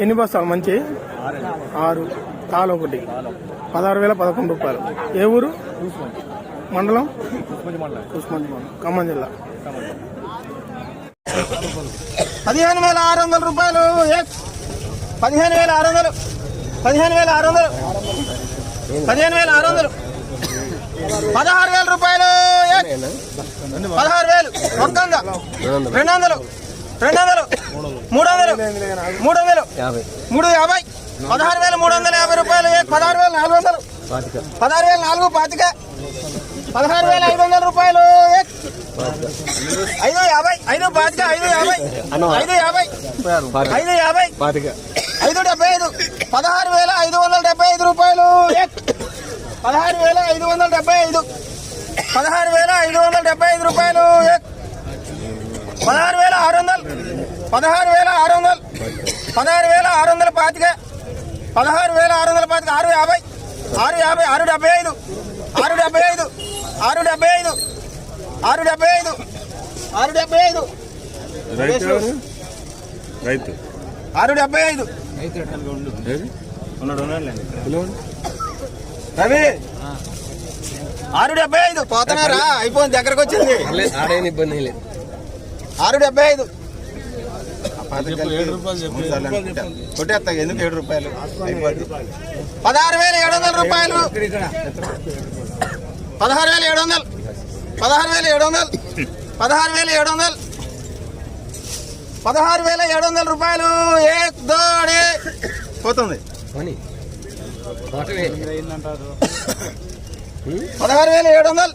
ఎన్ని బస్తాలు మంచి? ఆరు. తాలు ఒకటి. పదహారు వేల పదకొండు రూపాయలు. ఏ ఊరు? మండలం? మండలం. ఖమ్మం జిల్లా. పదిహేను వేల ఆరు వందల రూపాయలు. పదిహేను వేల ఆరు వందలు. పదిహేను వేల ఆరు వందలు. పదిహేను వేల ఆరు వందలు. పదహారు వేల రూపాయలు. పదహారు వేలు. మొత్తంగా రెండు వందలు రెండు వందలు మూడు వందలు మూడు వందలు మూడు యాభై. పదహారు వేల మూడు వందల యాభై రూపాయలు. పదహారు వేల నాలుగు వందలు పదహారు వేల నాలుగు పాతిక. పదహారు వేల ఐదు వందల రూపాయలు ఐదు యాభై ఐదు పాతిక ఐదు యాభై ఐదు యాభై ఐదు యాభై ఐదు డెబ్బై ఐదు. పదహారు వేల ఐదు వందల డెబ్బై ఐదు రూపాయలు. పదహారు వేల ఐదు వందల డెబ్బై ఐదు. పదహారు వేల ఐదు వందల డెబ్బై ఐదు రూపాయలు. పదహారు వేల ఆరు వందలు. పదహారు వేల ఆరు వందలు. పదహారు వేల ఆరు వందల పాతిక. పదహారు వేల ఆరు వందల పాతిక. ఆరు యాభై. ఆరు యాభై ఆరు డెబ్బై ఐదు. ఆరు డెబ్బై ఐదు. ఆరు డెబ్బై ఐదు. ఆరు డెబ్బై ఐదు. ఆరు డెబ్బై ఐదు. రైతు ఆరు డెబ్బై ఐదు. రవి! ఆరు డెబ్బై ఐదు. పోతున్నారా? అయిపోయింది దగ్గరకు వచ్చింది. ఆడేం ఇబ్బంది లేదు. ఆరు డెబ్బై ఐదు. కొట్టేస్తా ఎందుకు ఏడు రూపాయలు? అయిపోద్ది. పదహారు వేల ఏడు వందల రూపాయలు. పదహారు వేల ఏడు వందలు. పదహారు వేల ఏడు వందలు. పదహారు వేల ఏడు వందలు. పదహారు వేల ఏడు వందల రూపాయలు. ఏక్ దోడే! పోతుంది. పదహారు వేల ఏడు వందలు.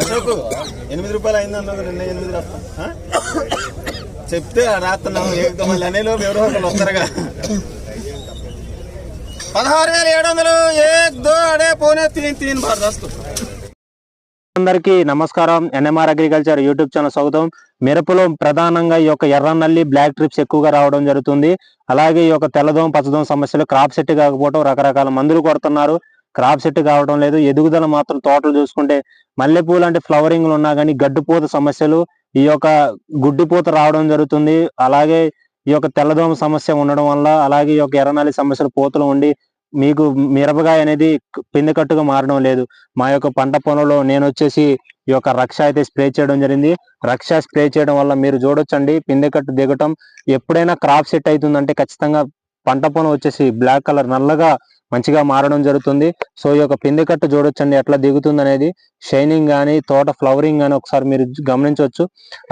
అశోక్ ఎనిమిది రూపాయలు అయింది నిన్న ఎనిమిది రాస్తా. చెప్తే రాస్తున్నాము మళ్ళీ అనేలోపు ఎవరో ఒకరు వస్తారుగా పదహారు వేల ఏడు వందలు. ఎక్ దో అడే పోనే తిని తిని బాగా దస్తు అందరికీ నమస్కారం. ఎన్ఎంఆర్ అగ్రికల్చర్ యూట్యూబ్ ఛానల్ స్వాగతం. మిరపలో ప్రధానంగా ఈ యొక్క ఎర్రనల్లి బ్లాక్ ట్రిప్స్ ఎక్కువగా రావడం జరుగుతుంది. అలాగే ఈ యొక్క తెల్లదోమ పచ్చదోమ సమస్యలు క్రాప్ సెట్ కాకపోవడం రకరకాల మందులు కొడుతున్నారు. క్రాప్ సెట్ కావడం లేదు. ఎదుగుదల మాత్రం తోటలు చూసుకుంటే మల్లెపూలు అంటే ఫ్లవరింగ్లు ఉన్నా కానీ గడ్డిపూత సమస్యలు ఈ యొక్క గుడ్డిపూత రావడం జరుగుతుంది. అలాగే ఈ యొక్క తెల్లదోమ సమస్య ఉండడం వల్ల అలాగే ఈ యొక్క ఎర్రనల్లి సమస్యలు పూతలు ఉండి మీకు మిరపకాయ అనేది పిందెకట్టుగా మారడం లేదు. మా యొక్క పంట పొలంలో నేను వచ్చేసి ఈ యొక్క రక్ష అయితే స్ప్రే చేయడం జరిగింది. రక్ష స్ప్రే చేయడం వల్ల మీరు చూడొచ్చండి. పిందెకట్టు దిగటం ఎప్పుడైనా క్రాప్ సెట్ అవుతుందంటే ఖచ్చితంగా పంట పొలం వచ్చేసి బ్లాక్ కలర్ నల్లగా మంచిగా మారడం జరుగుతుంది. సో ఈ యొక్క పిందెకట్టు చూడొచ్చండి. ఎట్లా దిగుతుంది అనేది. షైనింగ్ కానీ తోట ఫ్లవరింగ్ కానీ ఒకసారి మీరు గమనించవచ్చు.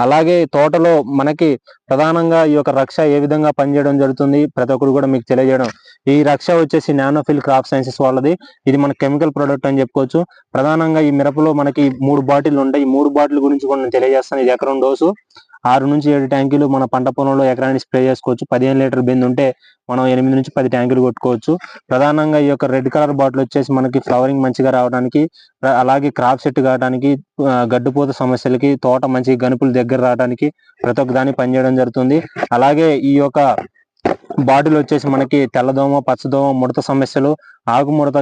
అలాగే తోటలో మనకి ప్రధానంగా ఈ యొక్క రక్ష ఏ విధంగా పనిచేయడం జరుగుతుంది ప్రతి ఒక్కరు కూడా మీకు తెలియజేయడం. ఈ రక్ష వచ్చేసి నానోఫిల్ క్రాప్ సైన్సెస్ వాళ్ళది. ఇది మన కెమికల్ ప్రొడక్ట్ అని చెప్పుకోవచ్చు. ప్రధానంగా ఈ మిరపలో మనకి మూడు బాటిల్ ఉంటాయి. ఈ మూడు బాటిల్ గురించి కూడా నేను తెలియజేస్తాను. ఇది ఎకరం డోసు. ఆరు నుంచి ఏడు ట్యాంకులు మన పంట పొలంలో ఎకరానికి స్ప్రే చేసుకోవచ్చు. పదిహేను లీటర్ బిందు ఉంటే మనం ఎనిమిది నుంచి పది ట్యాంకులు కొట్టుకోవచ్చు. ప్రధానంగా ఈ యొక్క రెడ్ కలర్ బాటిల్ వచ్చేసి మనకి ఫ్లవరింగ్ మంచిగా రావడానికి అలాగే క్రాప్ సెట్ కావడానికి గడ్డుపోత సమస్యలకి తోట మంచి గనుపులు దగ్గర రావడానికి ప్రతి ఒక్క దానికి పనిచేయడం జరుగుతుంది. అలాగే ఈ యొక్క బాటిల్ వచ్చేసి మనకి తెల్లదోమ పచ్చదోమ ముడత సమస్యలు ఆకు ముడత